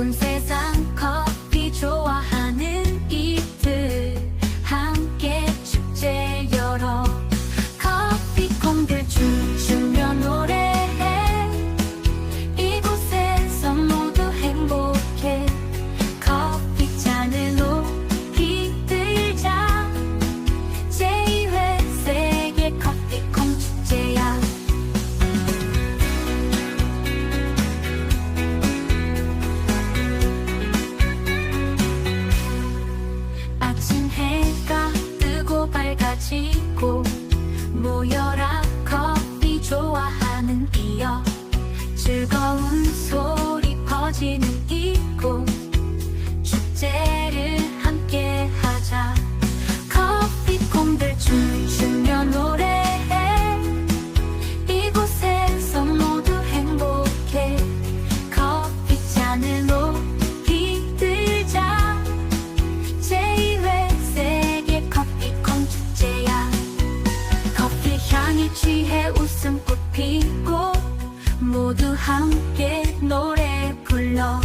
온 세상 커피 밝아지고 모여라 커피 좋아하는 이여 즐거운 소리 퍼지는 이곳 향에 취해 웃음꽃 피고 모두 함께 노래 불러